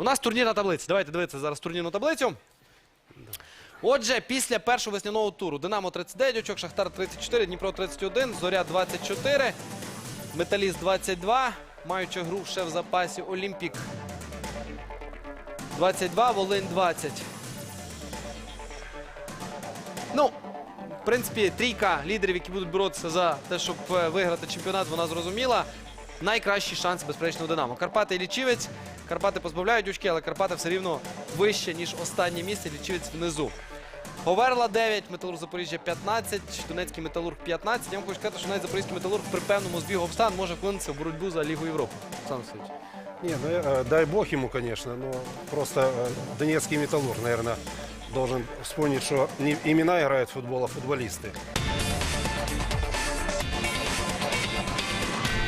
У нас турнірна таблиця. Давайте дивитися зараз турнірну таблицю. Отже, після першого весняного туру Динамо 39 очок, Шахтар 34, Дніпро 31, Зоря 24, Металіст 22, маючи гру ще в запасі Олімпік 22, Волинь 20. Ну, в принципі, трійка лідерів, які будуть боротися за те, щоб е, виграти чемпіонат, вона зрозуміла Найкращий шанс, безперечно, у Динамо. Карпати і Лічівець. Карпати позбавляють очки, але Карпати все рівно вище, ніж останнє місце. Лічівець внизу. Говерла 9, Металург Запоріжжя 15, Донецький Металург 15. Я вам хочу сказати, що навіть Запорізький Металург при певному збігу обставин може вклинитися в боротьбу за Лігу Європи. Олександр Васильович. Не, ну, э, дай бог ему, конечно, но просто э, Донецкий металлург, наверное, должен вспомнить, что не имена играют в футбол, а футболисты.